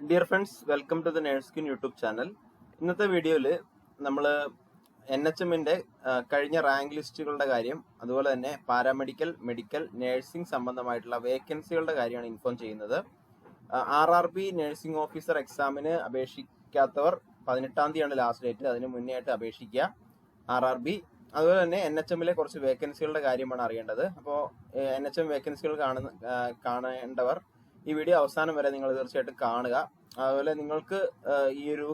Dear friends welcome to the nurse queen YouTube channel ഇന്നത്തെ വീഡിയോയിൽ നമ്മൾ എൻ എച്ച് എമ്മിന്റെ കഴിഞ്ഞ റാങ്ക് ലിസ്റ്റുകളുടെ കാര്യം അതുപോലെ തന്നെ പാരാമെഡിക്കൽ മെഡിക്കൽ നേഴ്സിംഗ് സംബന്ധമായിട്ടുള്ള വേക്കൻസികളുടെ കാര്യമാണ് ഇൻഫോം ചെയ്യുന്നത്. R R B nursing officer എക്സാമിന് അപേക്ഷിക്കാത്തവർ പതിനെട്ടാം തീയതിയാണ് ലാസ്റ്റ് ഡേറ്റ് അതിന് മുന്നേ ആയിട്ട് അപേക്ഷിക്കുക. ആർ ആർ ബി അതുപോലെ തന്നെ എൻ എച്ച് എമ്മിലെ കുറച്ച് വേക്കൻസികളുടെ കാര്യമാണ് അറിയേണ്ടത്. അപ്പോൾ എൻ എച്ച് എം വേക്കൻസികൾ കാണുന്ന കാണേണ്ടവർ ഈ വീഡിയോ അവസാനം വരെ നിങ്ങൾ തീർച്ചയായിട്ടും കാണുക. അതുപോലെ നിങ്ങൾക്ക് ഈ ഒരു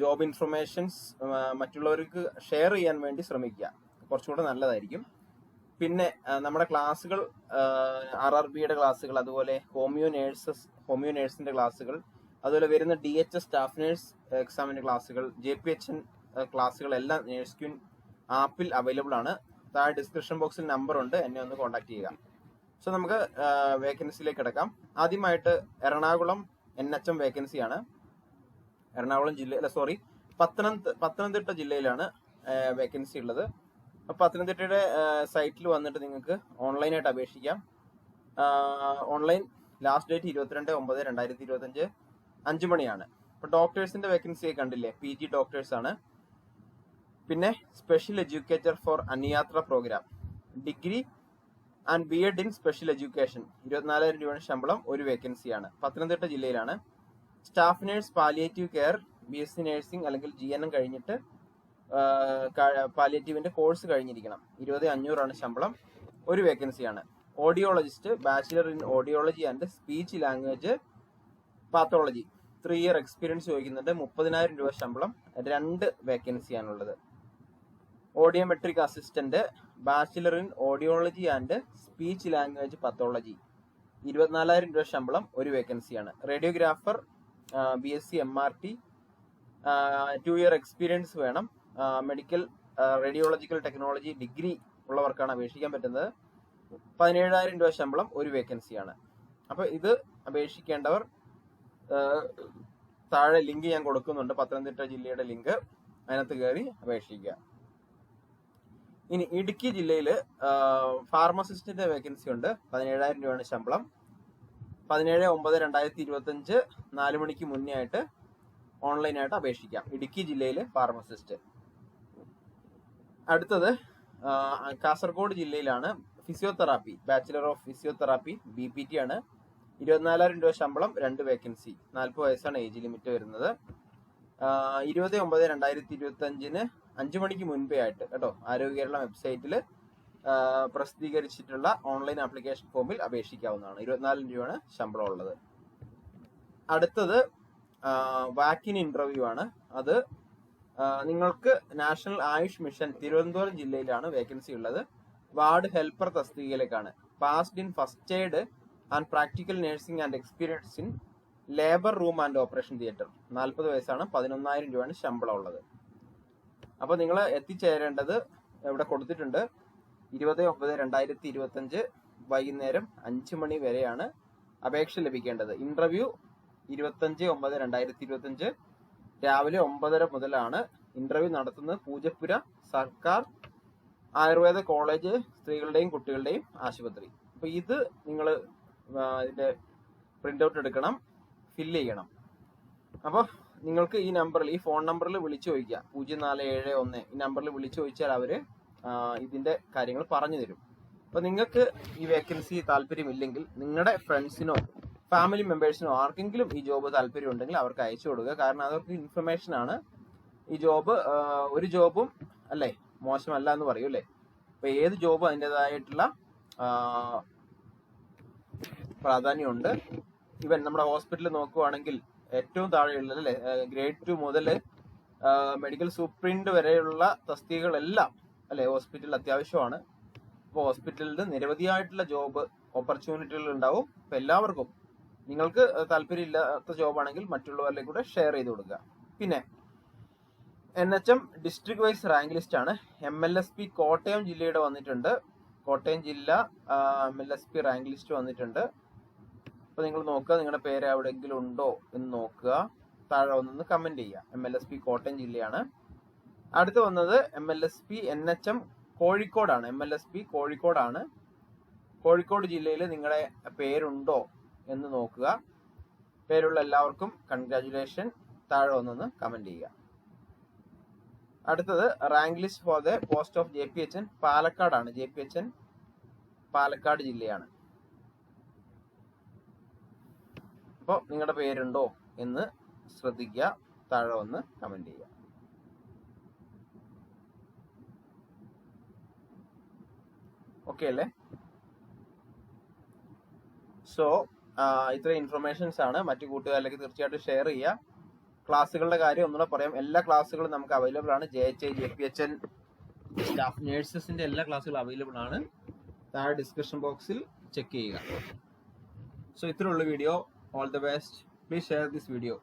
ജോബ് ഇൻഫർമേഷൻസ് മറ്റുള്ളവർക്ക് ഷെയർ ചെയ്യാൻ വേണ്ടി ശ്രമിക്കുക. കുറച്ചുകൂടെ നല്ലതായിരിക്കും. പിന്നെ നമ്മുടെ ക്ലാസ്സുകൾ ആർ ആർ ബിയുടെ ക്ലാസ്സുകൾ അതുപോലെ ഹോമിയോ നേഴ്സസ് ഹോമിയോ നേഴ്സിന്റെ ക്ലാസ്സുകൾ അതുപോലെ വരുന്ന D H S staff nurse എക്സാമിന്റെ ക്ലാസ്സുകൾ ജെ പി എച്ച് എൻ ക്ലാസ്സുകളെല്ലാം നേഴ്സ് ക്യൂൻ ആപ്പിൽ അവൈലബിൾ ആണ്. താഴെ ഡിസ്ക്രിപ്ഷൻ ബോക്സിൽ നമ്പർ ഉണ്ട്. എന്നെ ഒന്ന് കോൺടാക്ട് ചെയ്യുക. സോ നമുക്ക് വേക്കൻസിയിലേക്ക് കിടക്കാം. ആദ്യമായിട്ട് എറണാകുളം എൻ എച്ച് എം വേക്കൻസിയാണ് എറണാകുളം ജില്ല അല്ല സോറി പത്തനംതിട്ട പത്തനംതിട്ട ജില്ലയിലാണ് വേക്കൻസി ഉള്ളത്. അപ്പം പത്തനംതിട്ടയുടെ സൈറ്റിൽ വന്നിട്ട് നിങ്ങൾക്ക് ഓൺലൈനായിട്ട് അപേക്ഷിക്കാം. ഓൺലൈൻ ലാസ്റ്റ് ഡേറ്റ് ഇരുപത്തിരണ്ട് ഒമ്പത് രണ്ടായിരത്തി ഇരുപത്തഞ്ച് അഞ്ച് മണിയാണ്. അപ്പോൾ ഡോക്ടേഴ്സിന്റെ വേക്കൻസി കണ്ടില്ലേ? പി ജി ഡോക്ടേഴ്സ് ആണ്. പിന്നെ special educator for Anuyatra program degree and B Ed in special education ഇരുപത്തിനാലായിരം രൂപയുടെ ശമ്പളം ഒരു വേക്കൻസിയാണ് പത്തനംതിട്ട ജില്ലയിലാണ്. Staff nurse palliative care B S C nursing അല്ലെങ്കിൽ ജി എൻ എം കഴിഞ്ഞിട്ട് പാലിയേറ്റീവിന്റെ കോഴ്സ് കഴിഞ്ഞിരിക്കണം. ഇരുപത് അഞ്ഞൂറാണ് ശമ്പളം. ഒരു വേക്കൻസിയാണ് audiologist bachelor in audiology and speech language pathology three year experience ചോദിക്കുന്നുണ്ട്. മുപ്പതിനായിരം രൂപ ശമ്പളം. രണ്ട് വേക്കൻസിയാണുള്ളത് audiometric assistant bachelor in audiology and speech language pathology ഇരുപത്തിനാലായിരം രൂപ ശമ്പളം ഒരു വേക്കൻസിയാണ് radiographer B S C M R T two year experience വേണം. മെഡിക്കൽ റേഡിയോളജിക്കൽ ടെക്നോളജി ഡിഗ്രി ഉള്ളവർക്കാണ് അപേക്ഷിക്കാൻ പറ്റുന്നത്. പതിനേഴായിരം രൂപ ശമ്പളം ഒരു വേക്കൻസിയാണ് അപ്പോൾ ഇത് അപേക്ഷിക്കേണ്ടവർ താഴെ ലിങ്ക് ഞാൻ കൊടുക്കുന്നുണ്ട്. പത്തനംതിട്ട ജില്ലയുടെ ലിങ്ക് അതിനകത്ത് കയറി അപേക്ഷിക്കുക. ഇനി ഇടുക്കി ജില്ലയിൽ ഫാർമസിസ്റ്റിന്റെ വേക്കൻസി ഉണ്ട്. പതിനേഴായിരം രൂപയാണ് ശമ്പളം. പതിനേഴ് ഒമ്പത് രണ്ടായിരത്തി ഇരുപത്തി അഞ്ച് നാല് മണിക്ക് മുന്നേ ആയിട്ട് ഓൺലൈനായിട്ട് അപേക്ഷിക്കാം. ഇടുക്കി ജില്ലയിൽ ഫാർമസിസ്റ്റ് അടുത്തത് കാസർഗോഡ് ജില്ലയിലാണ് physiotherapy bachelor of physiotherapy B P T ആണ്. ഇരുപത്തിനാലായിരം രൂപ ശമ്പളം രണ്ട് വേക്കൻസി നാൽപ്പത് വയസ്സാണ് ഏജ് ലിമിറ്റ് വരുന്നത്. ഇരുപത് ഒമ്പത് രണ്ടായിരത്തി ഇരുപത്തി അഞ്ചിന് അഞ്ചു മണിക്ക് മുൻപേ ആയിട്ട് കേട്ടോ ആരോഗ്യ കേരള വെബ്സൈറ്റിൽ പ്രസിദ്ധീകരിച്ചിട്ടുള്ള ഓൺലൈൻ ആപ്ലിക്കേഷൻ ഫോമിൽ അപേക്ഷിക്കാവുന്നതാണ്. ഇരുപത്തിനാല് രൂപയാണ് ശമ്പളം ഉള്ളത്. അടുത്തത് വാക്കിൻ ഇന്റർവ്യൂ ആണ്. അത് നിങ്ങൾക്ക് നാഷണൽ ആയുഷ് മിഷൻ തിരുവനന്തപുരം ജില്ലയിലാണ് വേക്കൻസി ഉള്ളത്. Ward helper തസ്തികയിലേക്കാണ്. Passed in first aid and practical nursing and experience in labour room and operation theatre നാൽപ്പത് വയസ്സാണ് പതിനൊന്നായിരം രൂപയാണ് ശമ്പളം ഉള്ളത്. അപ്പൊ നിങ്ങൾ എത്തിച്ചേരേണ്ടത് ഇവിടെ കൊടുത്തിട്ടുണ്ട്. ഇരുപത് ഒമ്പത് രണ്ടായിരത്തി ഇരുപത്തി അഞ്ച് വൈകുന്നേരം അഞ്ച് മണി വരെയാണ് അപേക്ഷ ലഭിക്കേണ്ടത്. ഇന്റർവ്യൂ ഇരുപത്തഞ്ച് ഒമ്പത് രണ്ടായിരത്തി ഇരുപത്തി അഞ്ച് രാവിലെ ഒമ്പതര മുതലാണ് ഇന്റർവ്യൂ നടത്തുന്നത്. പൂജപ്പുര സർക്കാർ ആയുർവേദ കോളേജ് സ്ത്രീകളുടെയും കുട്ടികളുടെയും ആശുപത്രി. അപ്പൊ ഇത് നിങ്ങൾ ഇതിന്റെ പ്രിന്റ് ഔട്ട് എടുക്കണം ഫില്ല് ചെയ്യണം. അപ്പോൾ നിങ്ങൾക്ക് ഈ നമ്പറിൽ ഈ ഫോൺ നമ്പറിൽ വിളിച്ചു ചോദിക്കുക പൂജ്യം നാല് ഏഴ് ഒന്ന്. ഈ നമ്പറിൽ വിളിച്ചു ചോദിച്ചാൽ അവർ ഇതിന്റെ കാര്യങ്ങൾ പറഞ്ഞു തരും. അപ്പൊ നിങ്ങൾക്ക് ഈ വേക്കൻസി താല്പര്യമില്ലെങ്കിൽ നിങ്ങളുടെ ഫ്രണ്ട്സിനോ ഫാമിലി മെമ്പേഴ്സിനോ ആർക്കെങ്കിലും ഈ ജോബ് താല്പര്യം ഉണ്ടെങ്കിൽ അവർക്ക് അയച്ചു കൊടുക്കുക. കാരണം അതൊക്കെ ഇൻഫർമേഷൻ ആണ്. ഈ ജോബ് ഒരു ജോബും അല്ലേ മോശമല്ല എന്ന് പറയൂ അല്ലേ? അപ്പൊ ഏത് ജോബും അതിന്റെതായിട്ടുള്ള പ്രാധാന്യമുണ്ട്. ഇവൻ നമ്മുടെ ഹോസ്പിറ്റലിൽ നോക്കുവാണെങ്കിൽ ഏറ്റവും താഴെയുള്ള അല്ലെ? ഗ്രേഡ് ടു മുതൽ മെഡിക്കൽ സൂപ്രിന്റ് വരെയുള്ള തസ്തികകളെല്ലാം അല്ലെ ഹോസ്പിറ്റലിൽ അത്യാവശ്യമാണ്. അപ്പോൾ ഹോസ്പിറ്റലിൽ നിരവധിയായിട്ടുള്ള ജോബ് ഓപ്പർച്യൂണിറ്റികൾ ഉണ്ടാവും. അപ്പൊ എല്ലാവർക്കും നിങ്ങൾക്ക് താല്പര്യം ഇല്ലാത്ത ജോബാണെങ്കിൽ മറ്റുള്ളവരിലേക്ക് കൂടെ ഷെയർ ചെയ്ത് കൊടുക്കുക. പിന്നെ N H M district wise rank list ആണ്. M L S P Kottayam ജില്ലയുടെ വന്നിട്ടുണ്ട്. കോട്ടയം ജില്ല M L S P rank list വന്നിട്ടുണ്ട്. അപ്പൊ നിങ്ങൾ നോക്കുക നിങ്ങളുടെ പേര് എവിടെയെങ്കിലും ഉണ്ടോ എന്ന് നോക്കുക. താഴെ ഒന്ന് കമന്റ് ചെയ്യുക. M L S P Kottayam ജില്ലയാണ്. അടുത്ത് വന്നത് M L S P N H M കോഴിക്കോടാണ്. എം എൽ എസ് പി കോഴിക്കോടാണ്. കോഴിക്കോട് ജില്ലയിൽ നിങ്ങളുടെ പേരുണ്ടോ എന്ന് നോക്കുക. പേരുള്ള എല്ലാവർക്കും കൺഗ്രാചുലേഷൻ താഴെ ഒന്നൊന്ന് കമന്റ് ചെയ്യുക. അടുത്തത് rank list for the post of J P H N പാലക്കാടാണ്. J P H N Palakkad ജില്ലയാണ്. അപ്പോൾ നിങ്ങളുടെ പേരുണ്ടോ എന്ന് ശ്രദ്ധിക്കുക. താഴെ ഒന്ന് കമന്റ് ചെയ്യുക. ഓക്കെ അല്ലേ? സോ ഇത്ര ഇൻഫർമേഷൻസ് ആണ്. മറ്റു കൂട്ടുകാരിലേക്ക് തീർച്ചയായിട്ടും ഷെയർ ചെയ്യുക. ക്ലാസ്സുകളുടെ കാര്യം ഒന്നുകൂടെ പറയാം. എല്ലാ ക്ലാസ്സുകളും നമുക്ക് അവൈലബിൾ ആണ്. J H J P H N staff നേഴ്സസിന്റെ എല്ലാ ക്ലാസ്സുകളും അവൈലബിൾ ആണ്. താഴെ ഡിസ്ക്രിപ്ഷൻ ബോക്സിൽ ചെക്ക് ചെയ്യുക. സോ ഇത്രയുള്ള video all the best please share this video